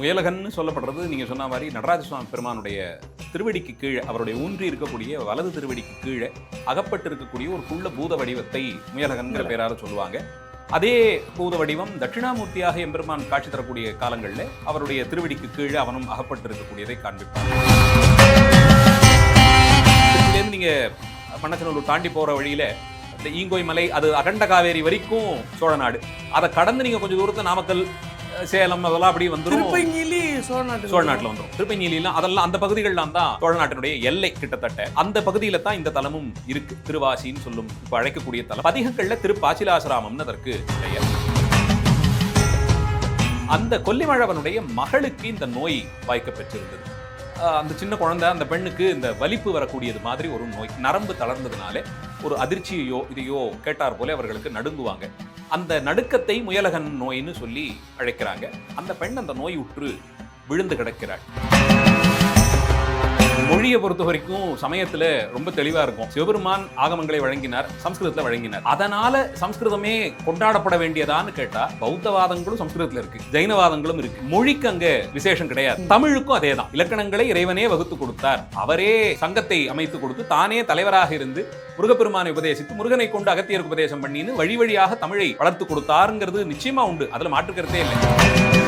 முயலகன்னு சொல்லப்படுறது நீங்க சொன்ன மாதிரி நடராஜ சுவாமி பெருமானுடைய திருவடிக்கு கீழே அவருடைய ஊன்றி இருக்கக்கூடிய வலது திருவடிக்கு கீழே அகப்பட்டு இருக்கக்கூடிய ஒரு குள்ள பூத வடிவத்தை முயலகன்கிற பேரால சொல்லுவாங்க. அதே பூத வடிவம் தட்சிணாமூர்த்தியாக எம்பெருமான் காட்சி தரக்கூடிய காலங்களில் அவருடைய திருவடிக்கு கீழே அவனும் அகப்பட்டு இருக்கக்கூடியதை காண்பிப்பார் திருச்சியிலேருந்து நீங்க மண்ணச்சநல்லூர் தாண்டி போற வழியில இந்த ஈங்கோய் மலை அது அகண்ட காவேரி வரைக்கும் சோழ நாடு. அதை கடந்து நீங்க கொஞ்சம் தூரத்து நாமக்கல் சேலம் அதெல்லாம் அப்படியே வந்துரும். திருப்பங்கிலி சோழ நாட்டு சோழ நாட்டுல வந்துரும். திருப்பஞ்சிலாம் அதெல்லாம் அந்த பகுதிகள்லாம் தான் சோழ நாட்டினுடைய எல்லை கிட்டத்தட்ட. அந்த பகுதியில தான் இந்த தலமும் இருக்கு. திருவாசின்னு சொல்லும் இப்ப அழைக்கக்கூடிய தலம். பதிகங்கள்ல திருப்பாச்சிலாசிராமம்னு அதற்கு பெயர். அந்த கொல்லிமழவனுடைய மகளுக்கு இந்த நோய் வாய்க்க பெற்றிருந்தது ஆஹ் அந்த சின்ன குழந்தை அந்த பெண்ணுக்கு இந்த வலிப்பு வரக்கூடியது மாதிரி ஒரு நோய் நரம்பு தளர்ந்ததுனாலே ஒரு அதிர்ச்சியையோ இதையோ கேட்டார் போல அவர்களுக்கு நடுங்குவாங்க. அந்த நடுக்கத்தை முயலகன் நோயின்னு சொல்லி அழைக்கிறாங்க. அந்த பெண் அந்த நோய் உற்று விழுந்து கிடக்கிறாள். மொழியை பொறுத்த வரைக்கும் சமயத்துல ரொம்ப தெளிவா இருக்கும். சிவபெருமான் ஆகமங்களை வழங்கினார் சம்ஸ்கிருதத்துல வழங்கினார். அதனால சம்ஸ்கிருதமே கொண்டாடப்பட வேண்டியதான்னு கேட்டா பௌத்தவாதங்களும் சம்ஸ்கிருதத்துல இருக்கு ஜைனவாதங்களும் இருக்கு. மொழிக்கு அங்க விசேஷம் கிடையாது. தமிழுக்கும் அதேதான். இலக்கணங்களை இறைவனே வகுத்து கொடுத்தார். அவரே சங்கத்தை அமைத்து கொடுத்து தானே தலைவராக இருந்து முருகப்பெருமானை உபதேசித்து முருகனை கொண்டு அகத்தியருக்கு உபதேசம் பண்ணின்னு வழி வழியாக தமிழை வளர்த்து கொடுத்தாருங்கிறது நிச்சயமா உண்டு. அதுல மாற்று கருத்தே இல்லை.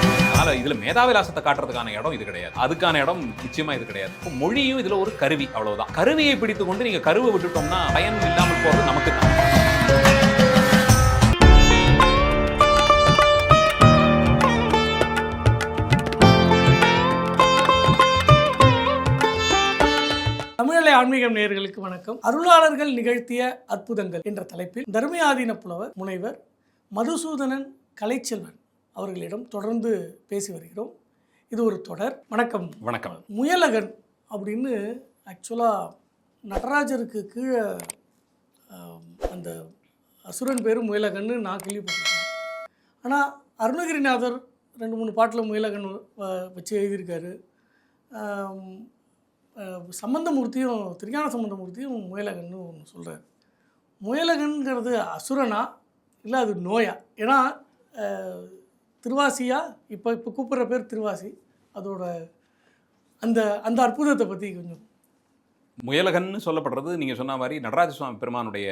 அதனால இதுல மேதாவிலாசத்தை காட்டுறதுக்கான இடம் இது கிடையாது. அதுக்கான இடம் நிச்சயமா இது கிடையாது. மொழியும் இதுல ஒரு கருவி அவ்வளவுதான். கருவியை பிடித்து கொண்டு நீங்க கருவை விட்டுட்டோம்னா பயன் இல்லாமல் போறது நமக்கு தான். தமிழலை ஆன்மீகம் நேர்களுக்கு வணக்கம். அருளாளர்கள் நிகழ்த்திய அற்புதங்கள் என்ற தலைப்பில் தர்மயாதீன புலவர் முனைவர் மதுசூதனன் கலைச்செல்வன். அவர்களிடம் தொடர்ந்து பேசி வருகிறோம். இது ஒரு தொடர். வணக்கம். வணக்கம். முயலகன் அப்படின்னு ஆக்சுவலாக நடராஜருக்கு கீழே அந்த அசுரன் பேர் முயலகன்னு நான் கேள்விப்பட்டிருக்கேன். ஆனால் அருணகிரிநாதர் ரெண்டு மூணு பாட்டில் முயலகன் வ- வச்சு எழுதியிருக்காரு. சம்பந்தமூர்த்தியும் திருஞான சம்பந்தமூர்த்தியும் முயலகன்னு ஒன்று சொல்கிறார் முயலகன்கிறது அசுரனா? இல்லை அது நோயா? ஏன்னா திருவாசியா? இப்போ இப்போ கூப்பிட்ற பேர் திருவாசி. அதோட அந்த அந்த அற்புதத்தை பற்றி கொஞ்சம். முயலகன்னு சொல்லப்படுறது நீங்க சொன்ன மாதிரி நடராஜ சுவாமி பெருமானுடைய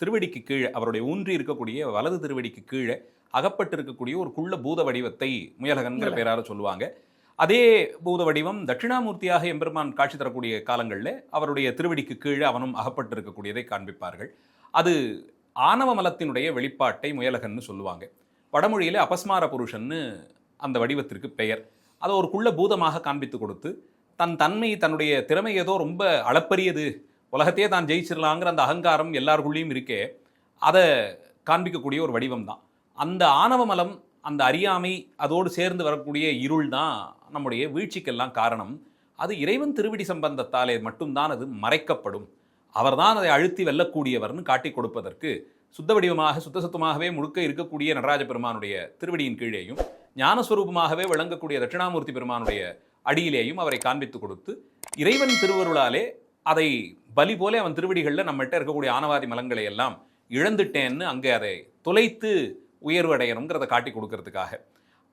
திருவடிக்கு கீழே அவருடைய ஊன்றி இருக்கக்கூடிய வலது திருவடிக்கு கீழே அகப்பட்டு இருக்கக்கூடிய ஒரு குள்ள பூத வடிவத்தை முயலகன்கிற பேரால சொல்லுவாங்க. அதே பூத வடிவம் தட்சிணாமூர்த்தியாக எம்பெருமான் காட்சி தரக்கூடிய காலங்களில் அவருடைய திருவடிக்கு கீழே அவனும் அகப்பட்டு இருக்கக்கூடியதை காண்பிப்பார்கள். அது ஆணவ மலத்தினுடைய வெளிப்பாட்டை முயலகன்னு சொல்லுவாங்க. வடமொழியில் அபஸ்மார புருஷன்னு அந்த வடிவத்திற்கு பெயர். அதை ஒரு குள்ள பூதமாக காண்பித்து கொடுத்து தன் தன்மை தன்னுடைய திறமை ஏதோ ரொம்ப அளப்பரியது உலகத்தையே தான் ஜெயிச்சிடலாங்கிற அந்த அகங்காரம் எல்லாருக்குள்ளேயும் இருக்கே அதை காண்பிக்கக்கூடிய ஒரு வடிவம் தான் அந்த ஆணவ மலம் அந்த அறியாமை அதோடு சேர்ந்து வரக்கூடிய இருள் தான் நம்முடைய வீழ்ச்சிக்கெல்லாம் காரணம். அது இறைவன் திருவிடி சம்பந்தத்தாலே மட்டும்தான் அது மறைக்கப்படும். அவர்தான் அதை அழுத்தி வெல்லக்கூடியவர்னு காட்டி கொடுப்பதற்கு சுத்த வடிவமாக சுத்த சுத்தமாகவே முழுக்க இருக்கக்கூடிய நடராஜ பெருமானுடைய திருவடியின் கீழேயும் ஞானஸ்வரூபமாகவே விளங்கக்கூடிய தட்சிணாமூர்த்தி பெருமானுடைய அடியிலேயும் அவரை காண்பித்து கொடுத்து இறைவன் திருவருளாலே அதை பலி போல அவன் திருவடிகளில் நம்மகிட்ட இருக்கக்கூடிய ஆணவாதி மலங்களை எல்லாம் இழந்துட்டேன்னு அங்கே அதை தொலைத்து உயர்வு அடையணுங்கிறத காட்டி கொடுக்கறதுக்காக.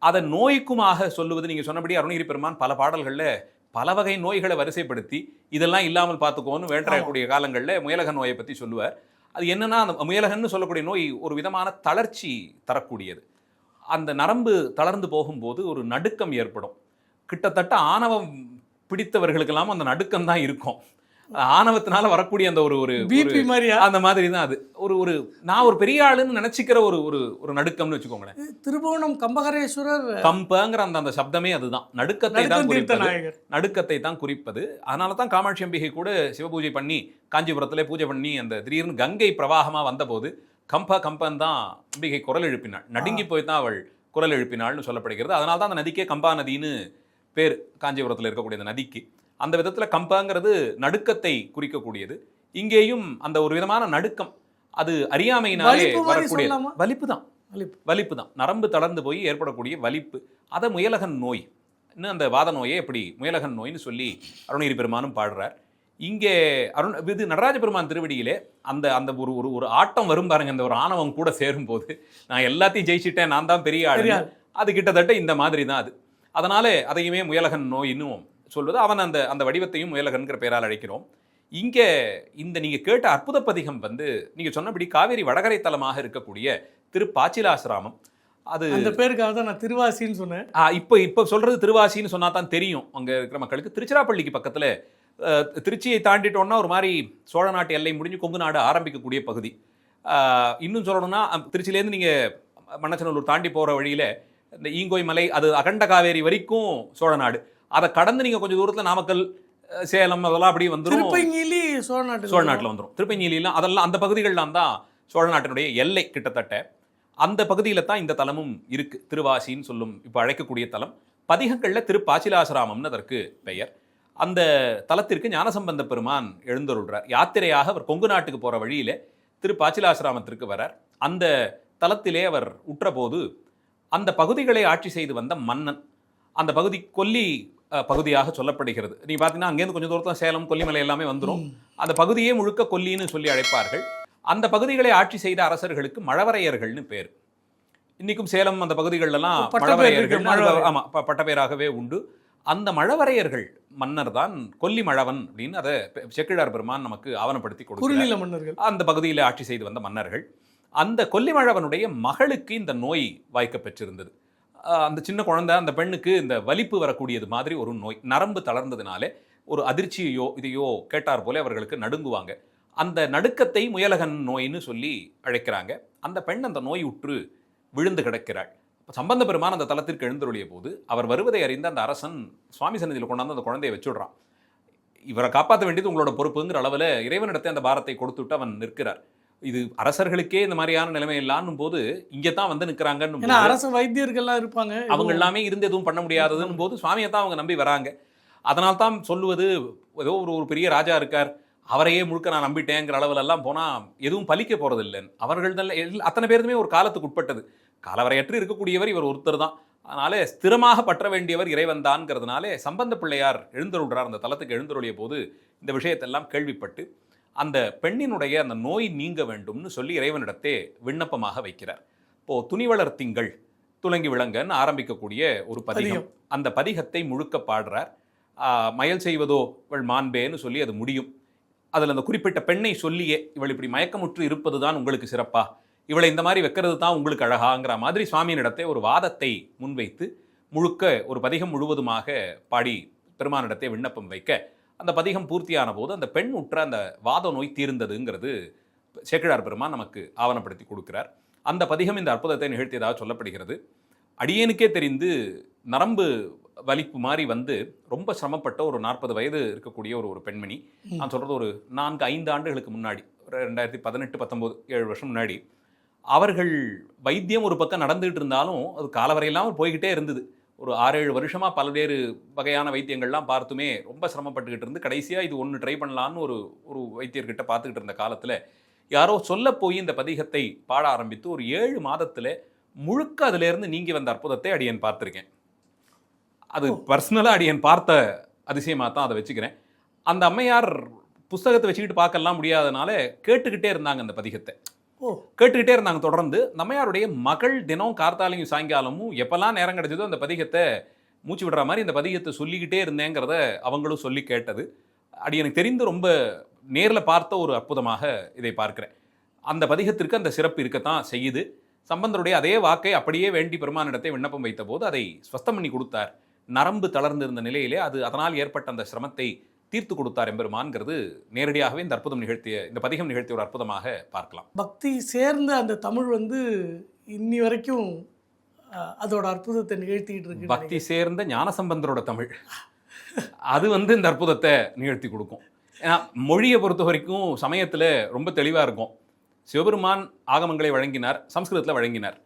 அதை நோய்க்குமாக சொல்லுவது நீங்கள் சொன்னபடி அருணகிரி பெருமான் பல பாடல்களில் பல வகை நோய்களை வரிசைப்படுத்தி இதெல்லாம் இல்லாமல் பார்த்துக்கோன்னு வேண்டக்கூடிய காலங்களில் முயலக நோயை பற்றி சொல்லுவார். அது என்னன்னா அந்த முயலகன்னு சொல்லக்கூடிய நோய் ஒரு விதமான தளர்ச்சி தரக்கூடியது. அந்த நரம்பு தளர்ந்து போகும்போது ஒரு நடுக்கம் ஏற்படும். கிட்டத்தட்ட ஆணவம் பிடித்தவர்களுக்கெல்லாம் அந்த நடுக்கம் தான் இருக்கும். ஆணவத்தினால வரக்கூடிய அந்த ஒரு ஒரு பிபி மாதிரியா? அந்த மாதிரி தான் அது. ஒரு ஒரு நான் ஒரு பெரிய ஆளுன்னு நினைச்சுக்கிற ஒரு ஒரு ஒரு நடுக்கம்னு வச்சுக்கோங்களேன். திருபுவனம் கம்பகரேஸ்வரர் கம்பங்கிற அந்த அந்த சப்தமே அதுதான். நடுக்கத்தை தான் குறிப்பது. நடுக்கத்தை தான் குறிப்பது. அதனால தான் காமாட்சி அம்பிகை கூட சிவபூஜை பண்ணி காஞ்சிபுரத்துல பூஜை பண்ணி அந்த திடீர்னு கங்கை பிரவாகமா வந்தபோது கம்ப கம்பன் தான் அம்பிகை குரல் எழுப்பினாள். நடுங்கி போய் தான் அவள் குரல் எழுப்பினாள்னு சொல்லப்படுகிறது. அதனால தான் அந்த நதிக்கே கம்பா நதின்னு பேர். காஞ்சிபுரத்தில் இருக்கக்கூடிய அந்த நதிக்கு. அந்த விதத்தில் கம்பங்கிறது நடுக்கத்தை குறிக்கக்கூடியது. இங்கேயும் அந்த ஒரு விதமான நடுக்கம் அது அறியாமையினாலே வரக்கூடிய? வலிப்பு தான். வலிப்பு. வலிப்பு தான். நரம்பு தளர்ந்து போய் ஏற்படக்கூடிய வலிப்பு. அதை முயலகன் நோய். இன்னும் அந்த வாத நோயை எப்படி முயலகன் நோய்னு சொல்லி அருணகிரி பெருமானும் பாடுறார். இங்கே அருண் இது நடராஜ பெருமான் திருவடியிலே அந்த அந்த ஒரு ஒரு ஒரு ஆட்டம் வரும் பாருங்க. அந்த ஒரு ஆணவம் கூட சேரும்போது நான் எல்லாத்தையும் ஜெயிச்சிட்டேன் நான் தான் பெரிய ஆளு. அது கிட்டத்தட்ட இந்த மாதிரி தான் அது. அதனால அதையுமே முயலகன் நோயின்னும் சொல்வது அவன் அந்த அந்த வடிவத்தையும் முயலகன்கிற பெயரால் அழைக்கிறோம். இங்க இந்த நீங்க கேட்ட அற்புத பதிகம் வந்து நீங்க சொன்னபடி காவேரி வடகரை தலமாக இருக்கக்கூடிய திரு பாச்சிலாசிராமம். அது அந்த பேருக்காக தான் நான் திருவாசின்னு சொன்னேன். இப்போ இப்போ சொல்றது திருவாசின்னு சொன்னா தான் தெரியும். அங்க இருக்கிற மக்களுக்கு திருச்சிராப்பள்ளிக்கு பக்கத்துல திருச்சியை தாண்டிட்டோம்னா ஒரு மாதிரி சோழ நாட்டு எல்லை முடிஞ்சு கொங்கு நாடு ஆரம்பிக்கக்கூடிய பகுதி. இன்னும் சொல்லணும்னா திருச்சியிலேருந்து நீங்க மண்ணச்சநல்லூர் தாண்டி போற வழியில இந்த ஈங்கோய் மலை அது அகண்ட காவேரி வரைக்கும் சோழ நாடு. அதை கடந்து நீங்க கொஞ்சம் தூரத்துல நாமக்கல் சேலம் அதெல்லாம் அப்படி வந்துரும். திருப்பங்கிலி சோழ நாட்டு சோழ நாட்டில் வந்துடும் திருப்பஞ்சீலிலாம் அதெல்லாம் அந்த பகுதிகள்லாம் தான் சோழ நாட்டினுடைய எல்லை கிட்டத்தட்ட. அந்த பகுதியில் தான் இந்த தலமும் இருக்கு. திருவாசின்னு சொல்லும் இப்போ அழைக்கக்கூடிய தலம். பதிகங்களில் திருப்பாச்சிலாசிராமம்னு அதற்கு பெயர். அந்த தலத்திற்கு ஞானசம்பந்த பெருமான் எழுந்தருள்றார். யாத்திரையாக அவர் கொங்கு நாட்டுக்கு போற வழியில திருப்பாச்சிலாசிராமத்திற்கு வரார். அந்த தலத்திலே அவர் உற்றபோது அந்த பகுதிகளை ஆட்சி செய்து வந்த மன்னன். அந்த பகுதி கொல்லி பகுதியாக சொல்லப்படுகிறது. நீ பார்த்தீங்கன்னா அங்கேருந்து கொஞ்சம் தூரத்தில் சேலம் கொல்லிமலை எல்லாமே வந்துடும் அந்த பகுதியே முழுக்க கொல்லின்னு சொல்லி அழைப்பார்கள். அந்த பகுதிகளை ஆட்சி செய்த அரசர்களுக்கு மழவரையர்கள்னு பேர். இன்னைக்கும் சேலம் அந்த பகுதிகளெல்லாம் மழவரையர்கள். மழவரை. ஆமா ப- பட்டப்பேராகவே உண்டு. அந்த மழவரையர்கள் மன்னர் தான் கொல்லி மழவன் அப்படின்னு அதை செக்கிழார் பெருமான் நமக்கு ஆவணப்படுத்தி கொடுக்கிறார். குறுநில மன்னர்கள். அந்த பகுதியில் ஆட்சி செய்து வந்த மன்னர்கள். அந்த கொல்லிமழவனுடைய மகளுக்கு இந்த நோய் வாய்க்க பெற்றிருந்தது அந்த சின்ன குழந்தை அந்த பெண்ணுக்கு இந்த வலிப்பு வரக்கூடியது மாதிரி ஒரு நோய் நரம்பு தளர்ந்ததுனாலே ஒரு அதிர்ச்சியையோ இதையோ கேட்டார் போல அவர்களுக்கு நடுங்குவாங்க. அந்த நடுக்கத்தை முயலகன் நோயின்னு சொல்லி அழைக்கிறாங்க. அந்த பெண் அந்த நோய் உற்று விழுந்து கிடக்கிறாள். சம்பந்த பெருமான் அந்த தளத்திற்கு எழுந்தருளிய போது அவர் வருவதை அறிந்த அந்த அரசன் சுவாமி சன்னதியில் கொண்டாந்து அந்த குழந்தையை வச்சுடுறான். இவரை காப்பாற்ற வேண்டியது உங்களோட பொறுப்புங்கிற அளவில் இறைவனிடத்தை அந்த பாரத்தை கொடுத்துட்டு அவன் நிற்கிறார். இது அரசர்களுக்கே இந்த மாதிரியான நிலைமை இல்லான்னும் போது இங்கே தான் வந்து நிற்கிறாங்கன்னு அரசு வைத்தியர்கள்லாம் இருப்பாங்க. அவங்க எல்லாமே இருந்து எதுவும் பண்ண முடியாததுன்னு போது சுவாமியை தான் அவங்க நம்பி வராங்க. அதனால தான் சொல்லுவது ஏதோ ஒரு ஒரு பெரிய ராஜா இருக்கார் அவரையே முழுக்க நான் நம்பிட்டேங்கிற அளவுல எல்லாம் போனால் எதுவும் பலிக்க போறது இல்லைன்னு அவர்கள் தான் அத்தனை பேருமே ஒரு காலத்துக்கு உட்பட்டது. காலவரையற்று இருக்கக்கூடியவர் இவர் ஒருத்தர் தான். அதனால ஸ்திரமாக பற்ற வேண்டியவர் இறைவன் தான்ங்கிறதுனாலே சம்பந்த பிள்ளையார் எழுந்தருள்றார். அந்த தலத்துக்கு எழுந்தருளிய போது இந்த விஷயத்தெல்லாம் கேள்விப்பட்டு அந்த பெண்ணினுடைய அந்த நோய் நீங்க வேண்டும்னு சொல்லி இறைவனிடத்தே விண்ணப்பமாக வைக்கிறார். இப்போ துணிவளர் திங்கள் துலங்கி விளங்கன்னு ஆரம்பிக்கக்கூடிய ஒரு பதிகம். அந்த பதிகத்தை முழுக்க பாடுறார். மயல் செய்வதோ இவள் மாண்பேன்னு சொல்லி அது முடியும். அதில் அந்த குறிப்பிட்ட பெண்ணை சொல்லியே இவள் இப்படி மயக்கமுற்று இருப்பது தான் உங்களுக்கு சிறப்பா? இவளை இந்த மாதிரி வைக்கிறது தான் உங்களுக்கு அழகாங்கிற மாதிரி சுவாமியினிடத்தை ஒரு வாதத்தை முன்வைத்து முழுக்க ஒரு பதிகம் முழுவதுமாக பாடி பெருமானிடத்தை விண்ணப்பம் வைக்க அந்த பதிகம் பூர்த்தியான போது அந்த பெண் உற்ற அந்த வாத நோய் தீர்ந்ததுங்கிறது சேக்கிழார் பெருமான் நமக்கு ஆவணப்படுத்தி கொடுக்கிறார். அந்த பதிகம் இந்த அற்புதத்தை நிகழ்த்தியதாக சொல்லப்படுகிறது. அடியேனுக்கே தெரிந்து நரம்பு வலிப்பு மாதிரி வந்து ரொம்ப சிரமப்பட்ட ஒரு நாற்பது வயது இருக்கக்கூடிய ஒரு ஒரு பெண்மணி. நான் சொல்றது ஒரு நான்கு ஐந்து ஆண்டுகளுக்கு முன்னாடி ரெண்டாயிரத்தி பதினெட்டு பத்தொம்போது ஏழு வருஷம் முன்னாடி. அவர்கள் வைத்தியம் ஒரு பக்கம் நடந்துகிட்டு இருந்தாலும் அது காலவரையெல்லாம் போய்கிட்டே இருந்தது. ஒரு ஆறேழு வருஷமா பல்வேறு வகையான வைத்தியங்கள்லாம் பார்த்துமே ரொம்ப சிரமப்பட்டுக்கிட்டு இருந்து கடைசியா இது ஒன்று ட்ரை பண்ணலான்னு ஒரு ஒரு வைத்தியர்கிட்ட பார்த்துக்கிட்டு இருந்த காலத்துல யாரோ சொல்ல போய் இந்த பதிகத்தை பாட ஆரம்பித்து ஒரு ஏழு மாதத்துல முழுக்க அதுல இருந்து நீங்கி வந்த அற்புதத்தை அடியேன் பார்த்திருக்கேன். அது பர்சனலா அடியேன் பார்த்த அதிசயமா தான் அதை வச்சுக்கிறேன். அந்த அம்மையார் புஸ்தகத்தை வச்சுக்கிட்டு பார்க்கலாம் முடியாதனால கேட்டுக்கிட்டே இருந்தாங்க அந்த பதிகத்தை. கேட்டுக்கிட்டே இருந்தாங்க தொடர்ந்து. நம்மையாருடைய மகள் தினம் கார்த்தாலையும் சாயங்காலமும் எப்பெல்லாம் நேரம் கிடைச்சதோ அந்த பதிகத்தை மூச்சு விடுற மாதிரி இந்த பதிகத்தை சொல்லிக்கிட்டே இருந்தேங்கிறத அவங்களும் சொல்லி கேட்டது. அது எனக்கு தெரிந்து ரொம்ப நேரில் பார்த்த ஒரு அற்புதமாக இதை பார்க்குறேன். அந்த பதிகத்திற்கு அந்த சிறப்பு இருக்கத்தான் செய்யுது. சம்பந்தருடைய அதே வாக்கை அப்படியே வேண்டி பெருமானிடத்தை விண்ணப்பம் வைத்தபோது அதை ஸ்வஸ்தம் பண்ணி கொடுத்தார். நரம்பு தளர்ந்திருந்த நிலையிலே அது அதனால் ஏற்பட்ட அந்த சிரமத்தை தீர்த்து கொடுத்தார் எம்பெருமான்ங்கிறது நேரடியாகவே இந்த அற்புதம் நிகழ்த்திய இந்த பதிகம் நிகழ்த்திய ஒரு அற்புதமாக பார்க்கலாம். பக்தி சேர்ந்த அந்த தமிழ் வந்து இன்னி வரைக்கும் அதோட அற்புதத்தை நிகழ்த்திட்டு இருக்கு பக்தி சேர்ந்த ஞானசம்பந்தரோட தமிழ். அது வந்து இந்த அற்புதத்தை நிகழ்த்தி கொடுக்கும். ஏன்னா மொழியை பொறுத்த வரைக்கும் சமயத்தில் ரொம்ப தெளிவாக இருக்கும். சிவபெருமான் ஆகமங்களை வழங்கினார் சம்ஸ்கிருதத்தில் வழங்கினார்.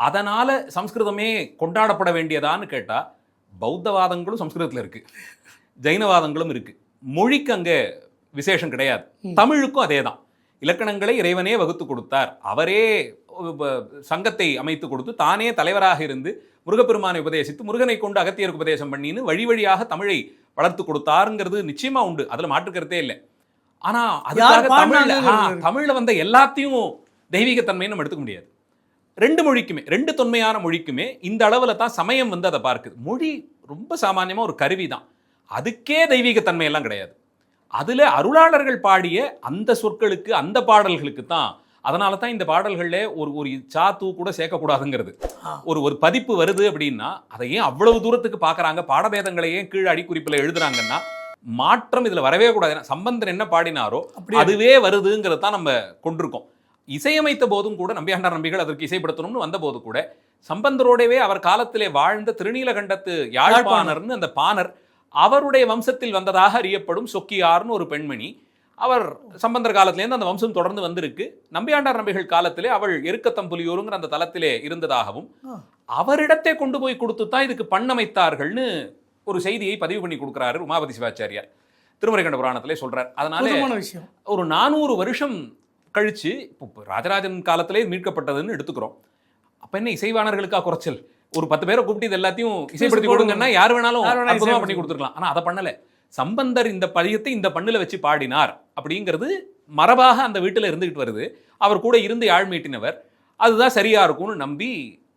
அதனால சம்ஸ்கிருதமே கொண்டாடப்பட வேண்டியதான்னு கேட்டால் பௌத்தவாதங்களும் சம்ஸ்கிருதத்தில் இருக்கு. ஜைனவாதங்களும் இருக்கு. மொழிக்கு அங்கே விசேஷம் கிடையாது. தமிழுக்கும் அதே தான் இலக்கணங்களை இறைவனே வகுத்து கொடுத்தார். அவரே சங்கத்தை அமைத்து கொடுத்து தானே தலைவராக இருந்து முருகப்பெருமானை உபதேசித்து முருகனை கொண்டு அகத்தியருக்கு உபதேசம் பண்ணின்னு வழி வழியாக தமிழை வளர்த்து கொடுத்தாருங்கிறது நிச்சயமா உண்டு. அதுல மாற்றுக்கருத்தே இல்லை. ஆனா அதுக்காக தமிழ்ல. தமிழ்ல வந்த எல்லாத்தையும் தெய்வீகத்தன்மைன்னு நம்ம எடுத்துக்க முடியாது. ரெண்டு மொழிக்குமே ரெண்டு தொன்மையான மொழிக்குமே இந்த அளவில் தான் சமயம் வந்து அதை பார்க்குது. மொழி ரொம்ப சாமானியமாக ஒரு கருவி தான் அதுக்கே தெய்வீகத்தன்மை எல்லாம் கிடையாது. அதில் அருளாளர்கள் பாடிய அந்த சொற்களுக்கு அந்த பாடல்களுக்கு தான் அதனால தான் இந்த பாடல்களில் ஒரு ஒரு சா தூ கூட சேர்க்கக்கூடாதுங்கிறது. ஒரு ஒரு பதிப்பு வருது அப்படின்னா அதை ஏன் அவ்வளவு தூரத்துக்கு பார்க்கறாங்க? பாடபேதங்களை ஏன் கீழ் அடிக்குறிப்பில் எழுதுறாங்கன்னா மாற்றம் இதில் வரவே கூடாது. ஏன்னா சம்பந்தர் என்ன பாடினாரோ அதுவே வருதுங்கிறது தான் நம்ம கொண்டிருக்கோம். இசையமைத்த போதும் கூட நம்பியாண்டார் நம்பிகள் அதற்கு இசைப்படுத்தணும்னு வந்த போது கூட சம்பந்தரோடவே அவர் காலத்திலே வாழ்ந்த திருநீலகண்டத்து யாழ்ப்பாணர்னு அந்த பாணர் அவருடைய வம்சத்தில் வந்ததாக அறியப்படும் சொக்கியார்னு ஒரு பெண்மணி. அவர் சம்பந்தர் காலத்திலேருந்து அந்த வம்சம் தொடர்ந்து வந்திருக்கு. நம்பியாண்டார் நம்பிகள் காலத்திலே அவள் எருக்கத்தம்புலியூருங்கிற அந்த தலத்திலே இருந்ததாகவும். அவரிடத்தை கொண்டு போய் கொடுத்து தான் இதுக்கு பண்ணமைத்தார்கள்னு ஒரு செய்தியை பதிவு பண்ணி கொடுக்குறாரு உமாபதி சிவாச்சாரியார். திருமறைகண்ட புராணத்திலே சொல்றார். அதனால விஷயம். ஒரு நானூறு வருஷம் கழிச்சு இப்போ ராஜராஜன் காலத்திலே மீட்கப்பட்டதுன்னு எடுத்துக்கிறோம். அப்ப என்ன இசைவாணர்களுக்கா குறைச்சல்? ஒரு பத்து பேரை கூப்பிட்டு இது எல்லாத்தையும் இசைப்படுத்தி. கொடுங்கன்னா யார் வேணாலும் யார் வேணா அற்புதமா இசைப்படுத்தி பண்ணி கொடுத்துருக்கலாம் ஆனா அதை பண்ணல. சம்பந்தர் இந்த பதியத்தை இந்த பண்ணுல வச்சு பாடினார் அப்படிங்கிறது மரபாக அந்த வீட்டுல இருந்துகிட்டு வருது. அவர் கூட இருந்து யாழ் மீட்டினவர். அதுதான் சரியா இருக்கும்னு நம்பி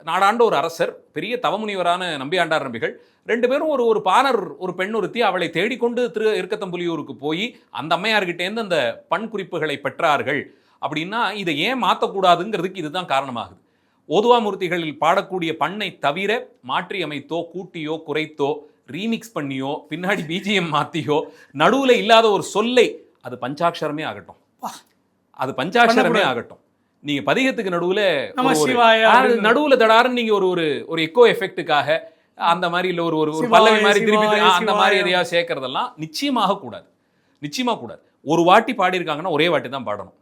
நாடாண்ட ஒரு அரசர் பெரிய தவமுனிவரான நம்பியாண்டார் நம்பிகள் ரெண்டு பேரும் ஒரு ஒரு பாணர் ஒரு பெண் ஒருத்தி அவளை தேடிக்கொண்டு திரு இருக்கத்தம்புலியூருக்கு போய் அந்த அம்மையார்கிட்டேருந்து அந்த பண் குறிப்புகளை பெற்றார்கள். அப்படின்னா இதை ஏன் மாற்றக்கூடாதுங்கிறதுக்கு இதுதான் காரணமாகுது. ஓதுவாமூர்த்திகளில் பாடக்கூடிய பண்ணை தவிர மாற்றி அமைத்தோ கூட்டியோ குறைத்தோ ரீமிக்ஸ் பண்ணியோ பின்னாடி பிஜிஎம் மாத்தியோ நடுவுல இல்லாத ஒரு சொல்லை அது பஞ்சாட்சரமே ஆகட்டும். அது பஞ்சாட்சரமே. ஆகட்டும் நீங்க பதிகத்துக்கு நடுவுல. நடுவுல தடாருன்னு நீங்க ஒரு ஒரு ஒரு எக்கோ எஃபெக்ட்டுக்காக அந்த மாதிரி இல்ல ஒரு ஒரு பல்லவி மாதிரி திருப்பி அந்த மாதிரி. எதையாவது சேர்க்கறதெல்லாம் நிச்சயமாக கூடாது நிச்சயமா கூடாது ஒரு வாட்டி பாடியிருக்காங்கன்னா ஒரே வாட்டி தான் பாடணும்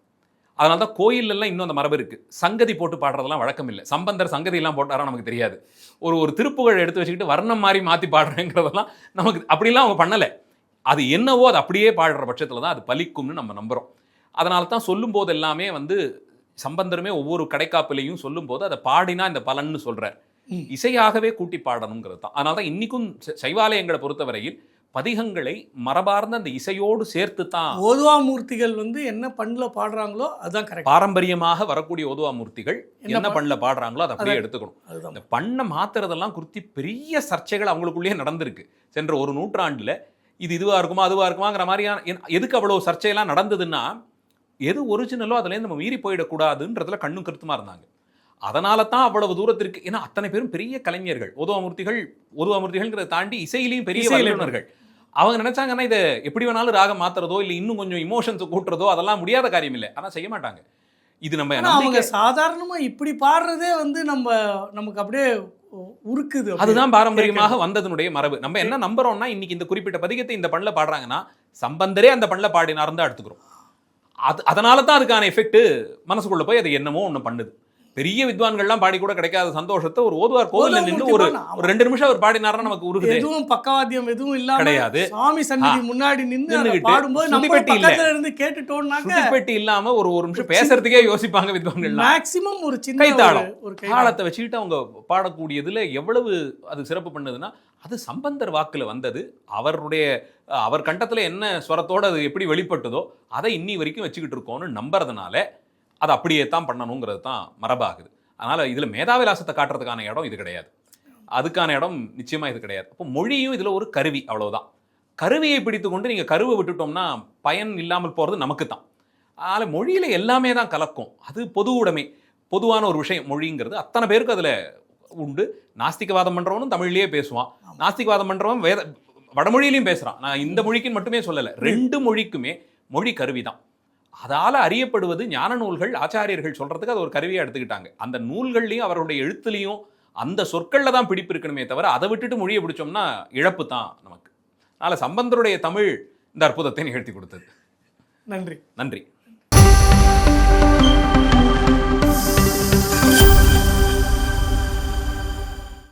அதனால தான் கோயில்ல எல்லாம் இன்னும் அந்த மரபு இருக்கு. சங்கதி போட்டு பாடுறதெல்லாம் வழக்கம் இல்லை சம்பந்தர் சங்கதி எல்லாம் போட்டாரா நமக்கு தெரியாது. ஒரு ஒரு திருப்புகழ் எடுத்து வச்சுக்கிட்டு வர்ணம் மாதிரி மாத்தி பாடுறேங்கிறதெல்லாம் நமக்கு அப்படிலாம் அவங்க பண்ணல. அது என்னவோ அது அப்படியே பாடுற பட்சத்துல தான் அது பலிக்கும்னு நம்ம நம்புறோம். அதனால தான் சொல்லும் போது எல்லாமே வந்து சம்பந்தருமே ஒவ்வொரு கடைக்காப்பிலையும் சொல்லும் போது அதை பாடினா இந்த பலன்னு சொல்றார். ம். இசையாகவே கூட்டி பாடணுங்கிறது தான். அதனால தான் இன்னைக்கும் ச- சைவாலயங்களை பொறுத்தவரையில் பதிகங்களை மரபார்ந்த அந்த இசையோடு சேர்த்து தான் ஓதுவாமூர்த்திகள் வந்து என்ன பண்ணில் பாடுறாங்களோ அதுதான் கரெக்ட் பாரம்பரியமாக வரக்கூடிய ஓதுவா மூர்த்திகள் என்ன என்ன பண்- பண்ணல பாடுறாங்களோ அதை அப்படியே. எடுத்துக்கணும். இந்த பண்ணை மாத்துறதெல்லாம் குறித்து பெரிய சர்ச்சைகள் அவங்களுக்குள்ளேயே நடந்திருக்கு. சென்ற ஒரு நூற்றாண்டுல இது இதுவா இருக்குமா அதுவா இருக்குமாங்கிற மாதிரியான எதுக்கு அவ்வளவு சர்ச்சையெல்லாம் நடந்ததுன்னா எது ஒரிஜினலோ அதுலேருந்து நம்ம மீறி போயிடக்கூடாதுன்றதுல கண்ணும் கருத்துமா இருந்தாங்க. அதனால தான் அவ்வளவு தூரத்திற்கு ஏன்னா அத்தனை பேரும் பெரிய கலைஞர்கள். ஓதுவாமூர்த்திகள் ஓதுவாமூர்த்திகள்ங்கிறத தாண்டி இசையிலையும் பெரிய வல்லுநர்கள். அவங்க நினைச்சாங்கன்னா இதை எப்படி வேணாலும் ராகம் மாத்துறதோ இல்லை இன்னும் கொஞ்சம் இமோஷன்ஸ் கூட்டுறதோ அதெல்லாம் முடியாத காரியம் இல்லை ஆனா செய்ய மாட்டாங்க. இது நம்ம அவங்க சாதாரணமா இப்படி பாடுறதே வந்து நம்ம நமக்கு அப்படியே உருக்குது. அதுதான் பாரம்பரியமாக வந்ததனுடைய மரபு. நம்ம என்ன நம்புறோம்னா இன்னைக்கு இந்த குறிப்பிட்ட பதிகத்தை இந்த பண்ணல பாடுறாங்கன்னா சம்பந்தரே அந்த பண்ணல பாடினார் தான் எடுத்துக்கிறோம் அது அதனால தான் அதுக்கான எஃபெக்ட் மனசுக்குள்ள போய் அது என்னமோ ஒண்ணு பண்ணுது. பெரிய வித்வான்கள்லாம் பாடி கூட கிடைக்காத சந்தோஷத்தை ஒரு ஓதுவார் கோவில்ல நின்று ஒரு ரெண்டு நிமிஷம் அவர் பாடினாருன்னா நமக்கு உருகுது எதுவும் பக்கவாத்தியம் எதுவும் இல்லாம கிடையாது. சாமி சந்நிதி முன்னாடி நின்று பாடும்போது நம்ம இல்ல. பக்கத்துல இருந்து கேட்டுட்டோம்னாக்க சுத்திப்பெட்டி இல்லாம ஒரு ஒரு நிமிஷம் பேசுறதுக்கே யோசிப்பாங்க வித்வான்கள்லாம் மேக்சிமம் ஒரு சின்ன கைத்தாளம். ஒரு- ஒரு கை தாளத்தை வச்சுக்கிட்டு அவங்க பாடக்கூடியதுல எவ்வளவு அது சிறப்பு பண்ணுதுன்னா அது சம்பந்தர் வாக்குல வந்தது அவருடைய அவர் கண்டத்துல என்ன ஸ்வரத்தோட அது எப்படி வெளிப்பட்டதோ அதை இன்னி வரைக்கும் வச்சுக்கிட்டு இருக்கோம்னு நம்புறதுனால அதை அப்படியே தான் பண்ணணுங்கிறது தான் மரபாகுது. அதனால இதுல மேதாவிலாசத்தை காட்டுறதுக்கான இடம் இது கிடையாது. அதுக்கான இடம் நிச்சயமா இது கிடையாது. அப்போ மொழியும் இதுல ஒரு கருவி அவ்வளவுதான். கருவியை பிடித்து கொண்டு நீங்க கருவை விட்டுட்டோம்னா பயன் இல்லாமல் போறது நமக்கு தான் அதனால மொழியில எல்லாமே தான் கலக்கும். அது பொது உடைமை. பொதுவான ஒரு விஷயம் மொழிங்கிறது அத்தனை பேருக்கு அதுல உண்டு. நாஸ்திகவாதம் பண்றவனும் தமிழ்லயே பேசுவான். நாஸ்திகவாதம் பண்றவன் வேத வடமொழியிலையும் பேசுறான். நான் இந்த மொழிக்குன்னு மட்டுமே சொல்லல. ரெண்டு மொழிக்குமே மொழி கருவிதான். அதால் அறியப்படுவது ஞான நூல்கள் ஆச்சாரியர்கள் சொல்கிறதுக்கு அது ஒரு கருவியாக எடுத்துக்கிட்டாங்க. அந்த நூல்கள்லையும் அவருடைய எழுத்துலையும் அந்த சொற்களில் தான் பிடிப்பு இருக்கணுமே தவிர அதை விட்டுட்டு மொழியை பிடிச்சோம்னா இழப்பு தான் நமக்கு. அதனால் சம்பந்தருடைய தமிழ் இந்த அற்புதத்தை நிகழ்த்தி கொடுத்தது. நன்றி. நன்றி.